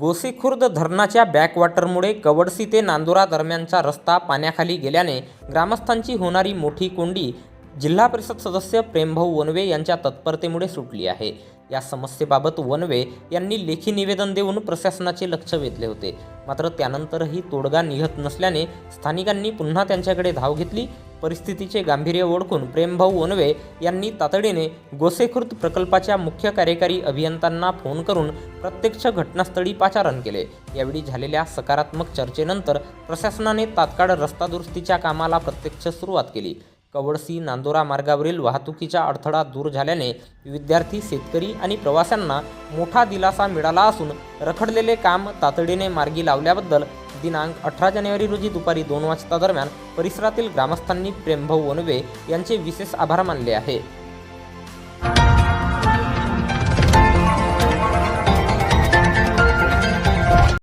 गोसीखुर्द धरणाच्या बॅकवॉटरमुळे कवडसी ते नांदुरा दरम्यानचा रस्ता पाण्याखाली गेल्याने ग्रामस्थांची होणारी मोठी कोंडी जिल्हा परिषद सदस्य प्रेमभाऊ वनवे यांच्या तत्परतेमुळे सुटली आहे. या समस्येबाबत वनवे यांनी लेखी निवेदन देऊन प्रशासनाचे लक्ष वेधले होते. मात्र त्यानंतरही तोडगा निघत नसल्याने स्थानिकांनी पुन्हा त्यांच्याकडे धाव घेतली. परिस्थितीचे गांभीर्य ओळखून प्रेमभाऊ वनवे यांनी तातडीने गोसेखुर्द प्रकल्पाच्या मुख्य कार्यकारी अभियंत्यांना फोन करून प्रत्यक्ष घटनास्थळी पाचारण केले. यावेळी झालेल्या सकारात्मक चर्चेनंतर प्रशासनाने तात्काळ रस्ता दुरुस्तीच्या कामाला प्रत्यक्ष सुरुवात केली. कवडसी नांदोरा मार्गावरील वाहतुकीचा अडथळा दूर झाल्याने विद्यार्थी शेतकरी आणि प्रवाशांना मोठा दिलासा मिळाला असून रखडलेले काम तातडीने मार्गी लावल्याबद्दल दिनांक अठरा जानेवारी रोजी दुपारी दोन वाजता दरम्यान परिसरातील ग्रामस्थांनी प्रेमभाऊ वनवे यांचे विशेष आभार मानले आहे